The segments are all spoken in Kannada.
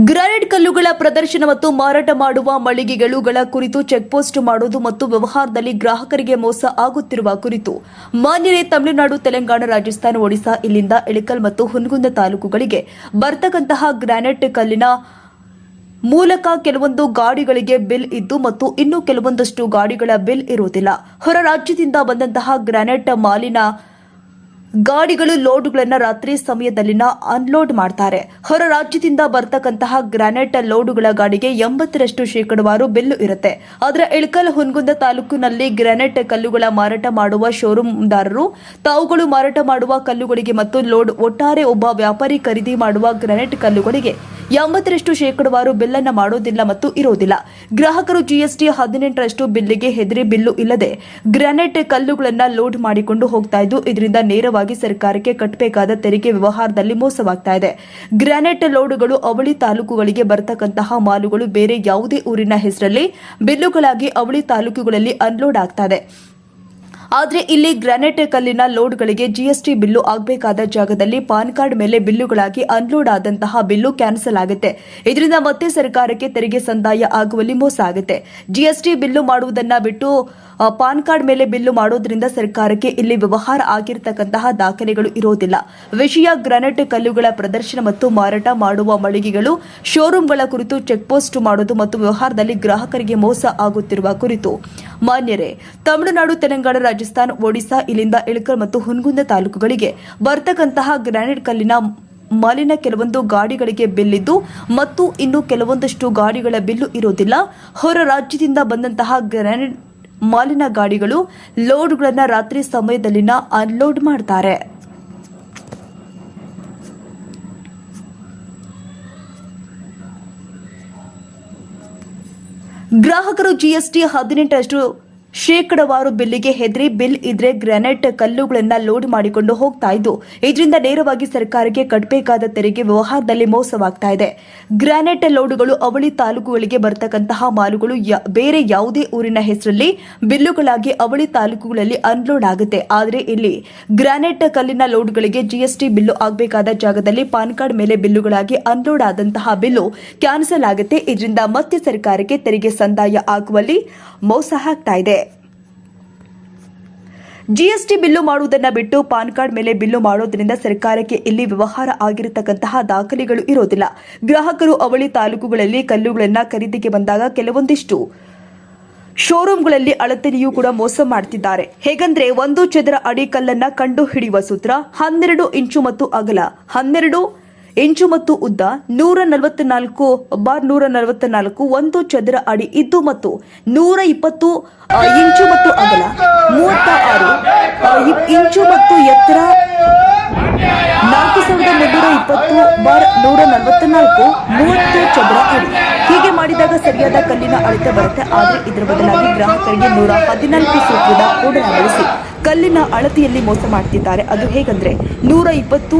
ಗ್ರಾನೈಟ್ ಕಲ್ಲುಗಳ ಪ್ರದರ್ಶನ ಮತ್ತು ಮಾರಾಟ ಮಾಡುವ ಮಳಿಗೆಗಳುಗಳ ಕುರಿತು ಚೆಕ್ಪೋಸ್ಟ್ ಮಾಡುವುದು ಮತ್ತು ವ್ಯವಹಾರದಲ್ಲಿ ಗ್ರಾಹಕರಿಗೆ ಮೋಸ ಆಗುತ್ತಿರುವ ಕುರಿತು ಮಾನ್ಯರೇ ತಮಿಳುನಾಡು, ತೆಲಂಗಾಣ, ರಾಜಸ್ಥಾನ, ಒಡಿಶಾ, ಇಲ್ಲಿಂದ ಇಳಕಲ್ ಮತ್ತು ಹುನಗುಂದ ತಾಲೂಕುಗಳಿಗೆ ಬರ್ತಕ್ಕಂತಹ ಗ್ರಾನೈಟ್ ಕಲ್ಲಿನ ಮೂಲಕ ಕೆಲವೊಂದು ಗಾಡಿಗಳಿಗೆ ಬಿಲ್ ಇದ್ದು ಮತ್ತು ಇನ್ನು ಕೆಲವೊಂದಷ್ಟು ಗಾಡಿಗಳ ಬಿಲ್ ಇರುವುದಿಲ್ಲ. ಹೊರ ರಾಜ್ಯದಿಂದ ಬಂದಂತಹ ಗ್ರಾನೈಟ್ ಮಾಲಿನ ಗಾಡಿಗಳು ಲೋಡುಗಳನ್ನು ರಾತ್ರಿ ಸಮಯದಲ್ಲಿನ ಅನ್ಲೋಡ್ ಮಾಡ್ತಾರೆ. ಹೊರ ರಾಜ್ಯದಿಂದ ಬರ್ತಕ್ಕಂತಹ ಗ್ರಾನೈಟ್ ಲೋಡುಗಳ ಗಾಡಿಗೆ ಎಂಬತ್ತರಷ್ಟು ಶೇಕಡವಾರು ಬಿಲ್ಲು ಇರುತ್ತೆ. ಆದರೆ ಇಳಕಲ್ ಹುನಗುಂದ ತಾಲೂಕಿನಲ್ಲಿ ಗ್ರಾನೈಟ್ ಕಲ್ಲುಗಳ ಮಾರಾಟ ಮಾಡುವ ಶೋರೂಮ್ದಾರರು, ತಾವುಗಳು ಮಾರಾಟ ಮಾಡುವ ಕಲ್ಲುಗಳಿಗೆ ಮತ್ತು ಲೋಡ್ ಒಟ್ಟಾರೆ ಒಬ್ಬ ವ್ಯಾಪಾರಿ ಖರೀದಿ ಮಾಡುವ ಗ್ರಾನೈಟ್ ಕಲ್ಲುಗಳಿಗೆ ಎಂಬತ್ತರಷ್ಟು ಶೇಕಡವಾರು ಬಿಲ್ಲನ್ನ ಮಾಡೋದಿಲ್ಲ ಮತ್ತು ಇರೋದಿಲ್ಲ. ಗ್ರಾಹಕರು ಜಿಎಸ್ಟಿ ಹದಿನೆಂಟರಷ್ಟು ಬಿಲ್ಲಿಗೆ ಹೆದರಿ ಬಿಲ್ಲು ಇಲ್ಲದೆ ಗ್ರಾನೈಟ್ ಕಲ್ಲುಗಳನ್ನು ಲೋಡ್ ಮಾಡಿಕೊಂಡು ಹೋಗ್ತಾ ಇದ್ದು, ಇದರಿಂದ ನೇರವಾಗಿ ಸರ್ಕಾರಕ್ಕೆ ಕಟ್ಟಬೇಕಾದ ತೆರಿಗೆ ವ್ಯವಹಾರದಲ್ಲಿ ಮೋಸವಾಗ್ತಾ ಇದೆ. ಗ್ರಾನೈಟ್ ಲೋಡ್ಗಳು ಅವಳಿ ತಾಲೂಕುಗಳಿಗೆ ಬರತಕ್ಕಂತಹ ಮಾಲುಗಳು ಬೇರೆ ಯಾವುದೇ ಊರಿನ ಹೆಸರಲ್ಲಿ ಬಿಲ್ಲುಗಳಾಗಿ ಅವಳಿ ತಾಲೂಕುಗಳಲ್ಲಿ ಅನ್ಲೋಡ್ ಆಗ್ತಾ ಇದೆ. ಆದರೆ ಇಲ್ಲಿ ಗ್ರಾನೈಟ್ ಕಲ್ಲಿನ ಲೋಡ್ಗಳಿಗೆ ಜಿಎಸ್ಟಿ ಬಿಲ್ಲು ಆಗಬೇಕಾದ ಜಾಗದಲ್ಲಿ ಪಾನ್ ಕಾರ್ಡ್ ಮೇಲೆ ಬಿಲ್ಲುಗಳಾಗಿ ಅನ್ಲೋಡ್ ಆದಂತಹ ಬಿಲ್ಲು ಕ್ಯಾನ್ಸಲ್ ಆಗುತ್ತೆ. ಇದರಿಂದ ಮತ್ತೆ ಸರ್ಕಾರಕ್ಕೆ ತೆರಿಗೆ ಸಂದಾಯ ಆಗುವಲ್ಲಿ ಮೋಸ ಆಗುತ್ತೆ. ಜಿಎಸ್ಟಿ ಬಿಲ್ಲು ಮಾಡುವುದನ್ನ ಬಿಟ್ಟು ಪಾನ್ ಕಾರ್ಡ್ ಮೇಲೆ ಬಿಲ್ಲು ಮಾಡೋದ್ರಿಂದ ಸರ್ಕಾರಕ್ಕೆ ಇಲ್ಲಿ ವ್ಯವಹಾರ ಆಗಿರತಕ್ಕಂತಹ ದಾಖಲೆಗಳು ಇರೋದಿಲ್ಲ. ವಿಷಯ ಗ್ರಾನೈಟ್ ಕಲ್ಲುಗಳ ಪ್ರದರ್ಶನ ಮತ್ತು ಮಾರಾಟ ಮಾಡುವ ಮಳಿಗೆಗಳು ಶೋರೂಮ್ಗಳ ಕುರಿತು ಚೆಕ್ ಪೋಸ್ಟ್ ಮಾಡುವುದು ಮತ್ತು ವ್ಯವಹಾರದಲ್ಲಿ ಗ್ರಾಹಕರಿಗೆ ಮೋಸ ಆಗುತ್ತಿರುವ ಕುರಿತು ಮಾನ್ಯರೇ, ತಮಿಳುನಾಡು, ತೆಲಂಗಾಣ ರಾಜಸ್ಥಾನ, ಒಡಿಶಾ, ಇಲ್ಲಿಂದ ಇಳಕಲ್ ಮತ್ತು ಹುನ್ಗುಂದ ತಾಲೂಕುಗಳಿಗೆ ಬರ್ತಕ್ಕಂತಹ ಗ್ರಾನೈಟ್ ಕಲ್ಲಿನ ಮಾಲಿನ ಕೆಲವೊಂದು ಗಾಡಿಗಳಿಗೆ ಬಿಲ್ಲಿದ್ದು ಮತ್ತು ಇನ್ನು ಕೆಲವೊಂದಷ್ಟು ಗಾಡಿಗಳ ಬಿಲ್ಲು ಇರೋದಿಲ್ಲ. ಹೊರ ರಾಜ್ಯದಿಂದ ಬಂದಂತಹ ಗ್ರಾನೈಟ್ ಮಾಲಿನ ಗಾಡಿಗಳು ಲೋಡ್ಗಳನ್ನು ರಾತ್ರಿ ಸಮಯದಲ್ಲಿನ ಅನ್ಲೋಡ್ ಮಾಡ್ತಾರೆ. ಗ್ರಾಹಕರು ಜಿಎಸ್ಟಿ ಹದಿನೆಂಟರಷ್ಟು ಶೇಕಡವಾರು ಬಿಲ್ಲಿಗೆ ಹೆದರಿ ಬಿಲ್ ಇದ್ರೆ ಗ್ರಾನೈಟ್ ಕಲ್ಲುಗಳನ್ನ ಲೋಡ್ ಮಾಡಿಕೊಂಡು ಹೋಗ್ತಾ ಇದ್ದು, ಇದರಿಂದ ನೇರವಾಗಿ ಸರ್ಕಾರಕ್ಕೆ ಕಟ್ಟಬೇಕಾದ ತೆರಿಗೆ ವ್ಯವಹಾರದಲ್ಲಿ ಮೋಸವಾಗ್ತಾ ಇದೆ. ಗ್ರಾನೈಟ್ ಲೋಡ್ಗಳು ಅವಳಿ ತಾಲೂಕುಗಳಿಗೆ ಬರ್ತಕ್ಕಂತಹ ಮಾಲುಗಳು ಬೇರೆ ಯಾವುದೇ ಊರಿನ ಹೆಸರಲ್ಲಿ ಬಿಲ್ಲುಗಳಾಗಿ ಅವಳಿ ತಾಲೂಕುಗಳಲ್ಲಿ ಅನ್ಲೋಡ್ ಆಗುತ್ತೆ. ಆದರೆ ಇಲ್ಲಿ ಗ್ರಾನೈಟ್ ಕಲ್ಲಿನ ಲೋಡ್ಗಳಿಗೆ ಜಿಎಸ್ಟಿ ಬಿಲ್ಲು ಆಗಬೇಕಾದ ಜಾಗದಲ್ಲಿ ಪಾನ್ ಕಾರ್ಡ್ ಮೇಲೆ ಬಿಲ್ಲುಗಳಾಗಿ ಅನ್ಲೋಡ್ ಆದಂತಹ ಬಿಲ್ಲು ಕ್ಯಾನ್ಸಲ್ ಆಗುತ್ತೆ. ಇದರಿಂದ ಮತ್ತೆ ಸರ್ಕಾರಕ್ಕೆ ತೆರಿಗೆ ಸಂದಾಯ ಆಗುವಲ್ಲಿ ಮೋಸ ಆಗ್ತಾ ಇದೆ. ಜಿಎಸ್ಟಿ ಬಿಲ್ಲು ಮಾಡುವುದನ್ನ ಬಿಟ್ಟು ಪಾನ್ ಕಾರ್ಡ್ ಮೇಲೆ ಬಿಲ್ಲು ಮಾಡೋದ್ರಿಂದ ಸರ್ಕಾರಕ್ಕೆ ಇಲ್ಲಿ ವ್ಯವಹಾರ ಆಗಿರತಕ್ಕಂತಹ ದಾಖಲೆಗಳು ಇರೋದಿಲ್ಲ. ಗ್ರಾಹಕರು ಅವಳಿ ತಾಲೂಕುಗಳಲ್ಲಿ ಕಲ್ಲುಗಳನ್ನು ಖರೀದಿಗೆ ಬಂದಾಗ ಕೆಲವೊಂದಿಷ್ಟು ಶೋರೂಮ್ಗಳಲ್ಲಿ ಅಳತೆಯೂ ಕೂಡ ಮೋಸ ಮಾಡ್ತಿದ್ದಾರೆ. ಹೇಗಂದ್ರೆ ಒಂದು ಚದರ ಅಡಿ ಕಲ್ಲನ್ನ ಕಂಡು ಹಿಡಿಯುವ ಸೂತ್ರ ಹನ್ನೆರಡು ಇಂಚು ಮತ್ತು ಅಗಲ. ಹನ್ನೆರಡು ಇಂಚು ಮತ್ತು ಉದ್ದ ನೂರ ನಲವತ್ನಾಲ್ಕು ಬಾರ್ ನೂರ ನಲವತ್ನಾಲ್ಕು ಒಂದು ಚದರ ಅಡಿ ಇದ್ದು ಮತ್ತು ನೂರ ಇಪ್ಪತ್ತು ಇಂಚು ಮತ್ತು ಅಗಲ ಮೂವತ್ತ ಆರು ಇಂಚು ಮತ್ತು ಎತ್ತರ ನಾಲ್ಕು ಸಾವಿರದ ಮುನ್ನೂರ ಇಪ್ಪತ್ತು ಬಾರ್ ನೂರ ನಲವತ್ನಾಲ್ಕು ಮೂವತ್ತು ಚದರ ಅಡಿ. ಹೀಗೆ ಮಾಡಿದಾಗ ಸರಿಯಾದ ಕಲ್ಲಿನ ಅಳತೆ ಬರುತ್ತೆ. ಆದರೆ ಇದರ ಬದಲಾಗಿ ಗ್ರಾಹಕರಿಗೆ ನೂರ ಹದಿನಾಲ್ಕು ಸೂತ್ರದ ಕೋಡನ ಬಳಸಿ ಕಲ್ಲಿನ ಅಳತೆಯಲ್ಲಿ ಮೋಸ ಮಾಡ್ತಿದ್ದಾರೆ. ಅದು ಹೇಗಂದ್ರೆ ನೂರ ಇಪ್ಪತ್ತು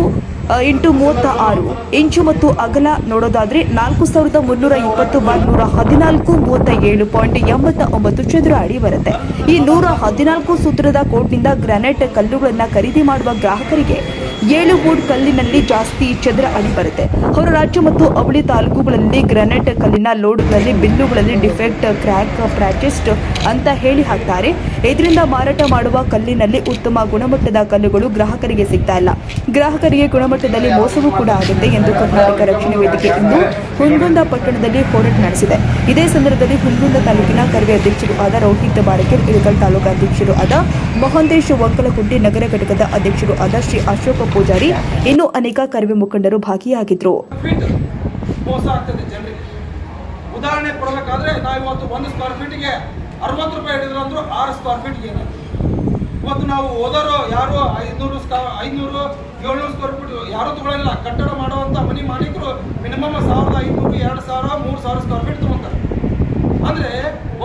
ಇಂಟು ಮೂವತ್ತ ಆರು. ಇಂಚು ಮತ್ತು ಅಗಲ ನೋಡೋದಾದ್ರೆ ನಾಲ್ಕು ಸಾವಿರದ ಮುನ್ನೂರ ಇಪ್ಪತ್ತು ಬೈ ನೂರ ಹದಿನಾಲ್ಕು ಮೂವತ್ತ ಏಳು ಪಾಯಿಂಟ್ ಎಂಬತ್ತ ಒಂಬತ್ತು ಚದುರ ಅಡಿ ಬರುತ್ತೆ. ಈ ನೂರ ಹದಿನಾಲ್ಕು ಸೂತ್ರದ ಕೋಟ್ನಿಂದ ಗ್ರಾನೈಟ್ ಕಲ್ಲುಗಳನ್ನ ಖರೀದಿ ಮಾಡುವ ಗ್ರಾಹಕರಿಗೆ ಏಳು ಬೋರ್ಡ್ ಕಲ್ಲಿನಲ್ಲಿ ಜಾಸ್ತಿ ಚದರ ಅಡಿ ಬರುತ್ತೆ. ಹೊರ ರಾಜ್ಯ ಮತ್ತು ಅವಳಿ ತಾಲೂಕುಗಳಲ್ಲಿ ಗ್ರಾನೈಟ್ ಕಲ್ಲಿನ ಲೋಡ್ಗಳಲ್ಲಿ ಬಿಲ್ಲುಗಳಲ್ಲಿ ಡಿಫೆಕ್ಟ್, ಕ್ರ್ಯಾಕ್, ಫ್ರಾಚೆಸ್ಟ್ ಅಂತ ಹೇಳಿ ಹಾಕ್ತಾರೆ. ಇದರಿಂದ ಮಾರಾಟ ಮಾಡುವ ಕಲ್ಲಿನಲ್ಲಿ ಉತ್ತಮ ಗುಣಮಟ್ಟದ ಕಲ್ಲುಗಳು ಗ್ರಾಹಕರಿಗೆ ಸಿಗ್ತಾ ಇಲ್ಲ. ಗ್ರಾಹಕರಿಗೆ ಗುಣಮಟ್ಟದಲ್ಲಿ ಮೋಸವೂ ಕೂಡ ಆಗುತ್ತೆ ಎಂದು ಕರ್ನಾಟಕ ರಕ್ಷಣೆ ವೇದಿಕೆ ಇಂದು ಹುಂಗುಂದ ಪಟ್ಟಣದಲ್ಲಿ ಹೋರಾಟ ನಡೆಸಿದೆ. ಇದೇ ಸಂದರ್ಭದಲ್ಲಿ ಹುಲ್ಗುಂದ ತಾಲೂಕಿನ ಕರ್ವೆ ಅಧ್ಯಕ್ಷರು ಆದ ರೋಹಿತ್ ಬಾರಕೆ ಇಳಕಲ್ ತಾಲೂಕು ಅಧ್ಯಕ್ಷರು ಆದ ಮಹಂತೇಶ್ ವಂಕಲಕುಂಟಿ ನಗರ ಘಟಕದ ಅಧ್ಯಕ್ಷರು ಆದ ಶ್ರೀ ಅಶೋಕ ಪೂಜಾರಿ, ಇನ್ನೂ ಅನೇಕ ಕರವೇ ಮುಖಂಡರು ಭಾಗಿಯಾಗಿದ್ರು. ಮೋಸ ಉದಾಹರಣೆ ಕೊಡಬೇಕಾದ್ರೆ ನಾವು ಇವತ್ತು ಒಂದು ಸ್ಕ್ವೇರ್ ಫೀಟ್ಗೆ ಅರವತ್ತು ರೂಪಾಯಿ ಹಿಡಿದ್ರು ಅಂದ್ರೆ ಆರು ಸ್ಕ್ವೇರ್ ಫೀಟ್ಗೆ ಇವತ್ತು ನಾವು ಓದೋರು ಯಾರು ಐನೂರು ಸ್ಕಾ ಐನೂರು ಏಳ್ನೂರು ಸ್ಕ್ವೇರ್ ಫೀಟ್ ಯಾರೂ ತಗೊಳ್ಳಿಲ್ಲ ಕಟ್ಟಡ ಮಾಡುವಂಥ ಮನೆ ಮಾಲೀಕರು ಮಿನಿಮಮ್ ಸಾವಿರದ ಐನೂರು ಎರಡು ಸಾವಿರ, ಮೂರು ಸಾವಿರ ಸ್ಕ್ವೇರ್ ಫೀಟ್ ತಗೊಂತಾರೆ ಅಂದ್ರೆ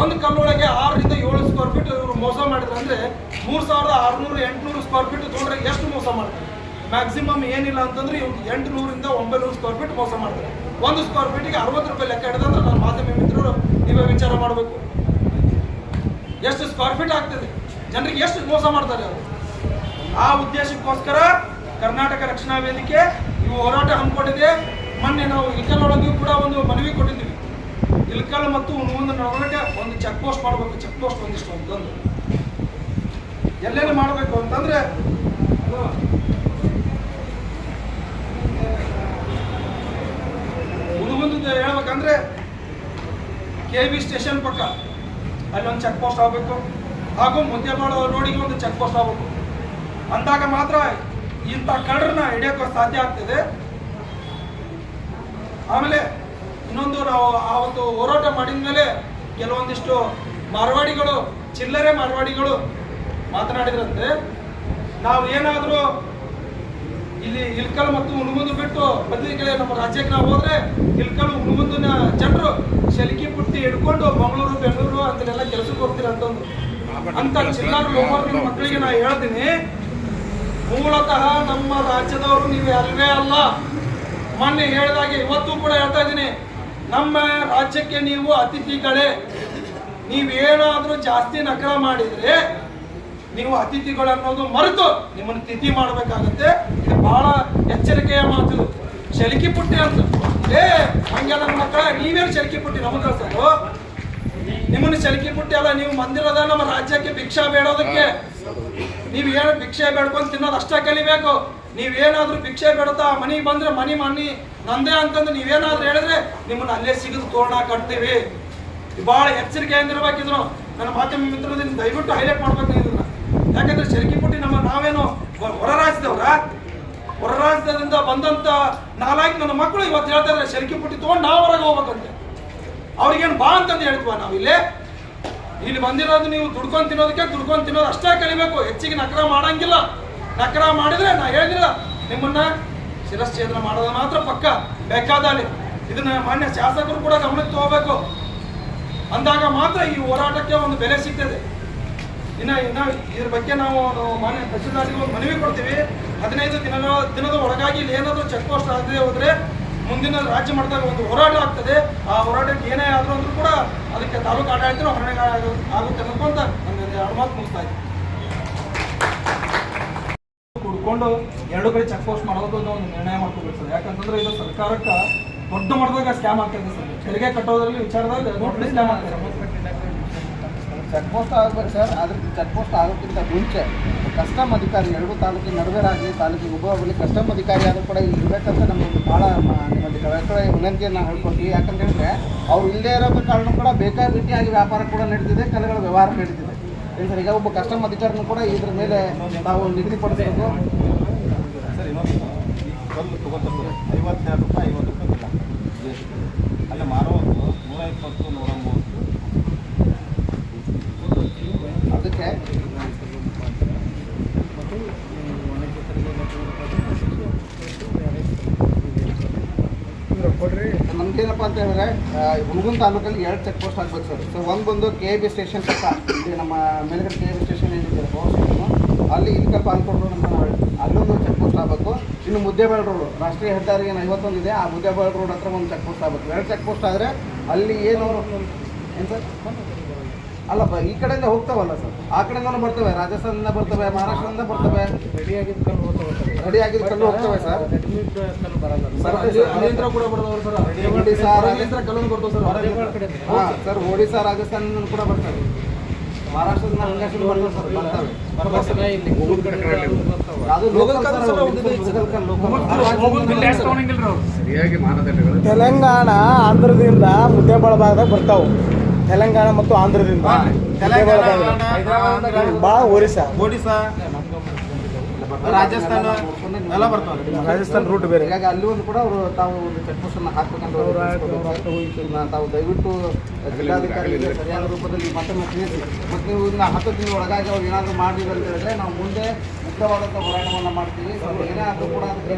ಒಂದು ಕಲ್ಲೊಳಗೆ ಆರರಿಂದ ಏಳು ಸ್ಕ್ವೇರ್ ಫೀಟ್ ಇವರು ಮೋಸ ಮಾಡಿದ್ರು ಅಂದ್ರೆ ಮೂರು ಸಾವಿರದ ಆರುನೂರು, ಎಂಟುನೂರು ಸ್ಕ್ವೇರ್ ಫೀಟ್ ತೊಗೊಂಡ್ರೆ ಎಷ್ಟು ಮೋಸ ಮಾಡ್ತಾರೆ? ಮ್ಯಾಕ್ಸಿಮಮ್ ಏನಿಲ್ಲ ಅಂತಂದ್ರೆ ಇವ್ರು ಎಂಟುನೂರಿಂದ ಒಂಬೈನೂರು ಸ್ಕ್ವೇರ್ ಫೀಟ್ ಮೋಸ ಮಾಡ್ತಾರೆ. ಒಂದು ಸ್ಕ್ವೇರ್ ಫೀಟಿಗೆ ಅರವತ್ತು ರೂಪಾಯಿ ಲೆಕ್ಕ ಹಿಡಿದಂದ್ರೆ ನಾನು ಮಾಧ್ಯಮ ಮಿತ್ರರು ನೀವೇ ವಿಚಾರ ಮಾಡಬೇಕು. ಎಷ್ಟು ಸ್ಕ್ವೇರ್ ಫೀಟ್ ಆಗ್ತದೆ? ಜನರಿಗೆ ಎಷ್ಟು ಮೋಸ ಮಾಡ್ತಾರೆ ಅವರು? ಆ ಉದ್ದೇಶಕ್ಕೋಸ್ಕರ ಕರ್ನಾಟಕ ರಕ್ಷಣಾ ವೇದಿಕೆ ಇವು ಹೋರಾಟ ಹಮ್ಮಿಕೊಂಡಿದೆ. ಮೊನ್ನೆ ನಾವು ಇಲ್ಕಲ್ ಒಳಗೂ ಕೂಡ ಒಂದು ಮನವಿ ಕೊಟ್ಟಿದ್ದೀವಿ. ಇಲ್ಕಲ್ ಮತ್ತು ನಡುವೆ ಒಂದು ಚೆಕ್ ಪೋಸ್ಟ್ ಮಾಡಬೇಕು. ಚೆಕ್ ಪೋಸ್ಟ್ ಒಂದಿಷ್ಟು ಅಂತಂದು ಎಲ್ಲೆಲ್ಲಿ ಮಾಡಬೇಕು ಅಂತಂದ್ರೆ ಹುಣಗುಂದದ ಹೇಳ್ಬೇಕಂದ್ರೆ ಕೆ ಬಿ ಸ್ಟೇಷನ್ ಪಕ್ಕ. ಅಲ್ಲೊಂದು ಒಂದು ಚೆಕ್ ಪೋಸ್ಟ್ ಆಗಬೇಕು. ಹಾಗೂ ಮುದ್ದೆಬಾಳ ರೋಡಿಗೆ ಒಂದು ಚೆಕ್ ಪೋಸ್ಟ್ ಆಗಬೇಕು. ಅಂದಾಗ ಮಾತ್ರ ಇಂಥ ಕಳ್ಳರನ್ನ ಹಿಡಿಯೋಕೆ ಸಾಧ್ಯ ಆಗ್ತದೆ. ಆಮೇಲೆ ಇನ್ನೊಂದು ನಾವು ಆವತ್ತು ಹೋರಾಟ ಮಾಡಿದ ಮೇಲೆ ಕೆಲವೊಂದಿಷ್ಟು ಮಾರ್ವಾಡಿಗಳು, ಚಿಲ್ಲರೆ ಮಾರ್ವಾಡಿಗಳು ಮಾತನಾಡಿದ್ರಂತೆ. ನಾವು ಏನಾದರೂ ಇಲ್ಲಿ ಇಲ್ಕಲ್ ಮತ್ತು ಹುಣಗುಂದು ಬಿಟ್ಟು ಬದಲಿಗೆ ನಮ್ಮ ರಾಜ್ಯಕ್ಕೆ ನಾವು ಹೋದ್ರೆ ಇಲ್ಕಲ್ ಹುಣಗುಂದಿನ ಜನರು ಶಲಿಕೆ ಪುಟ್ಟಿ ಹಿಡ್ಕೊಂಡು ಮಂಗಳೂರು ಬೆಂಗಳೂರು ಅಂತಲ್ಲೆಲ್ಲ ಕೆಲಸಕ್ಕೆ ಹೋಗ್ತೀರ ಅಂತಂದು. ಅಂತ ಚಿಲ್ಲರ್ ಮಕ್ಕಳಿಗೆ ನಾ ಹೇಳ್ತೀನಿ. ಮೂಲತಃ ನಮ್ಮ ರಾಜ್ಯದವರು ನೀವು ಅಲ್ವೇ ಅಲ್ಲ. ಮೊನ್ನೆ ಹೇಳಿದಾಗೆ ಇವತ್ತು ಕೂಡ ಹೇಳ್ತಾ ಇದ್ದೀನಿ. ನಮ್ಮ ರಾಜ್ಯಕ್ಕೆ ನೀವು ಅತಿಥಿಗಳೇ. ನೀವೇನಾದರೂ ಜಾಸ್ತಿ ನಕರ ಮಾಡಿದ್ರೆ ನೀವು ಅತಿಥಿಗಳು ಅನ್ನೋದು ಮರೆತು ನಿಮ್ಮನ್ನು ತಿಥಿ ಮಾಡಬೇಕಾಗತ್ತೆ ಇದು ಬಹಳ ಎಚ್ಚರಿಕೆಯ ಮಾತು ಶೆಲ್ಕಿ ಪುಟ್ಟಿ ಅಂತ. ಏ, ಹಂಗೆಲ್ಲ ನಮ್ಮ ಮಕ್ಕಳ ನೀವೇನು ಶೆಲ್ಕಿ ಪುಟ್ಟಿ ನಮಗೆ ಕಳ್ಸೋದು? ನಿಮ್ಮನ್ನು ಶೆಲ್ಕಿ ಪುಟ್ಟಿ ಅಲ್ಲ, ನೀವು ಮಂದಿರದ ನಮ್ಮ ರಾಜ್ಯಕ್ಕೆ ಭಿಕ್ಷಾ ಬೇಡೋದಕ್ಕೆ. ನೀವು ಏನು ಭಿಕ್ಷೆ ಬೇಡ್ಕೊಂಡು ತಿನ್ನೋದು ಅಷ್ಟೇ ಕಲಿಬೇಕು. ನೀವೇನಾದ್ರೂ ಭಿಕ್ಷೆ ಬೇಡುತ್ತಾ, ಮನೆಗೆ ಬಂದ್ರೆ ಮನಿ ಮನಿ ನಂದೇ ಅಂತಂದು ನೀವೇನಾದ್ರೂ ಹೇಳಿದ್ರೆ ನಿಮ್ಮನ್ನ ಅಲ್ಲೇ ಸಿಗದು ತೋರಣ ಕಟ್ತೀವಿ. ಭಾಳ ಎಚ್ಚರಿಕೆ ಇರ್ಬೇಕಿದ್ರು. ನನ್ನ ಮಾಧ್ಯಮ ಮಿತ್ರದಿಂದ ದಯವಿಟ್ಟು ಹೈಲೈಟ್ ಮಾಡ್ಬೇಕು ಯಾಕಂದ್ರೆ ಶೆಲ್ಕಿ ಪುಟ್ಟಿ ನಮ್ಮ ನಾವೇನು ಹೊರ ರಾಜ್ಯದವ್ರ? ಹೊರ ರಾಜ್ಯದಿಂದ ಬಂದಂತ ನಾಲ್ಕು ನನ್ನ ಮಕ್ಕಳು ಇವತ್ತು ಹೇಳ್ತಾ ಇದ್ದಾರೆ ಶೆಲ್ಕಿ ಪುಟ್ಟಿ ತೊಗೊಂಡು ನಾವು ಹೊರಗೆ ಹೋಗ್ಬೇಕಂತೆ. ಅವ್ರಿಗೇನು ಬಾ ಅಂತಂದು ಹೇಳ್ತೀವ ನಾವು ಇಲ್ಲೇ? ಇಲ್ಲಿ ಬಂದಿರೋದು ನೀವು ದುಡ್ಕೊಂಡು ತಿನ್ನೋದಕ್ಕೆ ದುಡ್ಕೊಂಡು ತಿನ್ನೋದು ಅಷ್ಟೇ ಕಲಿಬೇಕು, ಹೆಚ್ಚಿಗೆ ನಕರ ಮಾಡಂಗಿಲ್ಲ. ನಕರ ಮಾಡಿದ್ರೆ ನಾ ಹೇಳಿದಿಲ್ಲ ನಿಮ್ಮನ್ನ ಶಿರಶ್ಛೇದನ ಮಾಡೋದು ಮಾತ್ರ ಪಕ್ಕ, ಬೇಕಾದಲ್ಲಿ. ಇದನ್ನ ಮಾನ್ಯ ಶಾಸಕರು ಕೂಡ ಗಮನಕ್ಕೆ ತಗೋಬೇಕು. ಅಂದಾಗ ಮಾತ್ರ ಈ ಹೋರಾಟಕ್ಕೆ ಒಂದು ಬೆಲೆ ಸಿಗ್ತದೆ. ಇನ್ನ ಇನ್ನ ಇದ್ರ ಬಗ್ಗೆ ನಾವು ಮಾನ್ಯ ತಹಸೀಲ್ದಾರಿಗೆ ಒಂದು ಮನವಿ ಕೊಡ್ತೀವಿ. ಹದಿನೈದು ದಿನಗಳ ದಿನದ ಒಳಗಾಗಿ ಇಲ್ಲಿ ಏನಾದರೂ ಚೆಕ್ ಪೋಸ್ಟ್ ಆಗದೆ ಹೋದ್ರೆ ಮುಂದಿನ ರಾಜ್ಯ ಮಟ್ಟದಾಗ ಒಂದು ಹೋರಾಟ ಆಗ್ತದೆ. ಆ ಹೋರಾಟಕ್ಕೆ ಏನೇ ಆದ್ರೂ ಅಂದ್ರೂ ಕೂಡ ಅದಕ್ಕೆ ತಾಲೂಕು ಆಡಳಿತ ಹೊರಣೆ ಆಗುತ್ತೆ ಅನ್ಕೊಂತ ನನ್ನ ಎರಡು ಮಾತು ಮುಗಿಸ್ತಾ ಇದ್ದೀನಿ. ಕುಡ್ಕೊಂಡು ಎರಡು ಕಡೆ ಚೆಕ್ ಪೋಸ್ಟ್ ಮಾಡೋದು ಒಂದು ನಿರ್ಣಯ ಮಾಡ್ಕೋಬೇಕು ಸರ್ ಯಾಕಂತಂದ್ರೆ ಇದು ಸರ್ಕಾರಕ್ಕೆ ದೊಡ್ಡ ಮಟ್ಟದಾಗ ಸ್ಕ್ಯಾಮ್ ಆಗ್ತದೆ ಸರ್. ತೆರಿಗೆ ಕಟ್ಟೋದ್ರಲ್ಲಿ ವಿಚಾರದಲ್ಲಿ ಸ್ಕ್ಯಾಮ್ ಆಗ್ತದೆ ಚೆಕ್ ಪೋಸ್ಟ್ ಆಗಬೇಕು ಸರ್. ಆದರೆ ಚೆಕ್ ಪೋಸ್ಟ್ ಆಗೋಕ್ಕಿಂತ ಮುಂಚೆ ಕಸ್ಟಮ್ ಅಧಿಕಾರಿ ಎರಡೂ ತಾಲೂಕಿನ ನಡುವೆರಾಗಲಿ ತಾಲೂಕಿಗೆ ಆಗಲಿ ಕಸ್ಟಮ್ ಅಧಿಕಾರಿ ಆದರೂ ಕೂಡ ಇಲ್ಲಿ ಇರಬೇಕಂತ ನಮ್ಮೊಂದು ಭಾಳ ನಿಮ್ಮಲ್ಲಿ ಕಡೆ ವಿನಂತಿಯನ್ನು ಹೇಳ್ಕೊಡ್ತೀವಿ. ಯಾಕಂತ ಹೇಳಿದ್ರೆ ಅವ್ರು ಇಲ್ಲದೇ ಇರೋ ಕಾರಣ ಕೂಡ ಬೇಕಾದ ರೀತಿಯಾಗಿ ವ್ಯಾಪಾರ ಕೂಡ ನಡೀತಿದೆ ಕಲೆಗಳ ವ್ಯವಹಾರ ನಡೀತಿದೆ. ಸರ್, ಈಗ ಒಬ್ಬ ಕಸ್ಟಮ್ ಅಧಿಕಾರಿನೂ ಕೂಡ ಇದ್ರ ಮೇಲೆ ನಾವು ನಿಗದಿಪಡಿಸಬೇಕು ಸರ್ ಇನ್ನೊಂದು ಈ ಕಲ್ಲು ತಗೋತಾರೆ ಐವತ್ತೆರಡು ರೂಪಾಯಿ ಐವತ್ತು ರೂಪಾಯಿ ಇಲ್ಲ ಅಲ್ಲಿ ಮಾರೋದು ನೂರ ಇಪ್ಪತ್ತು ನೂರ ಮೂವತ್ತು ಅದಕ್ಕೆ ಅಂತ ಹೇಳಿದ್ರೆ ತಾಲೂಕಲ್ಲಿ ಎರಡು ಚೆಕ್ ಪೋಸ್ಟ್ ಆಗ್ಬೇಕು ಸರ್ ಸೊ ಒಂದು ಬಂದು ಕೆ ಬಿ ಸ್ಟೇಷನ್ ಪಕ್ಕ ನಮ್ಮ ಮೇಲ್ಗಡೆ ಕೆ ಬಿ ಸ್ಟೇಷನ್ ಏನಿದೆ ಪವರ್ ಅಲ್ಲಿ ಇಲ್ಕ ಪಾಲ್ಕೊಂಡು ನಮ್ಮ ಅಲ್ಲೊಂದು ಚೆಕ್ ಪೋಸ್ಟ್ ಆಗಬೇಕು. ಇನ್ನು ಮುದ್ದೇಬೇಳ ರೋಡ್ ರಾಷ್ಟ್ರೀಯ ಹೆದ್ದಾರಿ ಏನು ಐವತ್ತೊಂದು ಇದೆ. ಆ ಮುದ್ದೇಬೇಳ ರೋಡ್ ಹತ್ರ ಒಂದು ಚೆಕ್ ಪೋಸ್ಟ್ ಆಗಬೇಕು. ಎರಡು ಚೆಕ್ ಪೋಸ್ಟ್ ಆದರೆ ಅಲ್ಲಿ ಏನು ಏನು ಸರ್ ಅಲ್ಲಪ್ಪ ಈ ಕಡೆಯಿಂದ ಹೋಗ್ತಾವಲ್ಲ ಸರ್? ಆ ಕಡೆಯಿಂದ ಬರ್ತವೆ ರಾಜಸ್ಥಾನದಿಂದ ಬರ್ತವೆ ಮಹಾರಾಷ್ಟ್ರದಿಂದ ಬರ್ತವೆ. ರೆಡಿ ಆಗಿದ್ದ ಕಲ್ಲು ಹೋಗ್ತವೆ ಸರ್. ಸರ್ ಅಲ್ಲಿಂದ ಕೂಡ ಬರ್ತಾವ್ರು ಸರ್. ಒಡಿಸಾ ಅಲ್ಲಿಂದ ಕಲ್ಲನ್ನು ಕೊಡ್ತಾವ್ ಸರ್ ಹಾಂ ಸರ್ ಒಡಿಶಾ ರಾಜಸ್ಥಾನದಿಂದ ಕೂಡ ಬರ್ತವೆ. ಮಹಾರಾಷ್ಟ್ರದಿಂದ ಹಂಗಾಸಿಂದ ಬರ್ತವೆ ಸರ್ ಬರ್ತವೆ. ಅದು ಲೋಕಲ್ ಕಲ್ಲು ಕಲ್ಲು, ಸರಿಯಾಗಿ ಮಾನದಂಡಗಳು ತೆಲಂಗಾಣ ಆಂಧ್ರದಿಂದ ಮುದ್ದೇಬಾಳ ಭಾಗದಾಗ ಬರ್ತಾವು. ತೆಲಂಗಾಣ ಮತ್ತು ಆಂಧ್ರದಿಂದ. ತೆಲಂಗಾಣ, ಭಾಳ ಒರಿಸ್ಸಾ. ಒಡಿಸಾ ರಾಜಸ್ಥಾನ ಎಲ್ಲ ಬರ್ತಾವೆ. ರಾಜಸ್ಥಾನ ರೂಟ್ ಬೇರೆ. ಈಗ ಅಲ್ಲಿ ಒಂದು ಕೂಡ ಅವರು ತಾವು ಒಂದು ಚೆಕ್ ಪೋಸ್ಟ್ ಅನ್ನು ಹಾಕ್ಬೇಕಂತ ತಾವು ದಯವಿಟ್ಟು ಜಿಲ್ಲಾಧಿಕಾರಿಗಳಿಗೆ ಸರಿಯಾದ ರೂಪದಲ್ಲಿ ಮತ್ತೊಮ್ಮೆ ತಿಳಿಸಿ. ಮತ್ತು ನೀವು ಇದನ್ನ ಹತ್ತು ತಿಂಗಳ ಒಳಗಾಗಿ ಅವ್ರು ಏನಾದರೂ ಮಾಡಿದ್ರು ಅಂತ ಹೇಳಿದ್ರೆ ನಾವು ಮುಂದೆ ಮುಕ್ತವಾದಂಥ ಹೋರಾಟವನ್ನು ಮಾಡ್ತೀವಿ. ಸೊ ಏನೇ ಆದರೂ ಕೂಡ ಅದಕ್ಕೆ